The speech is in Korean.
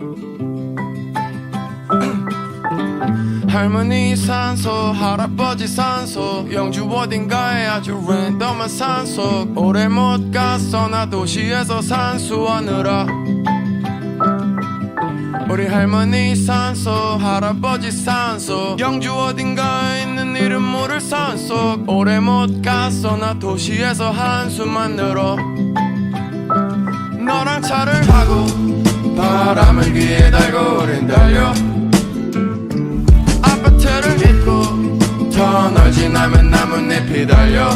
할머니 산소 할아버지 산소 영주 어딘가에 아주 랜덤한 산속 오래 못 갔어 나 도시에서 산수하느라. 우리 할머니 산소 할아버지 산소 영주 어딘가에 있는 이름 모를 산속 오래 못 갔어 나 도시에서 한숨만 늘어. 너랑 차를 타고 바람을 귀에 달고 우린 달려. 아파트를 딛고 터널 지나면 나뭇잎이 달려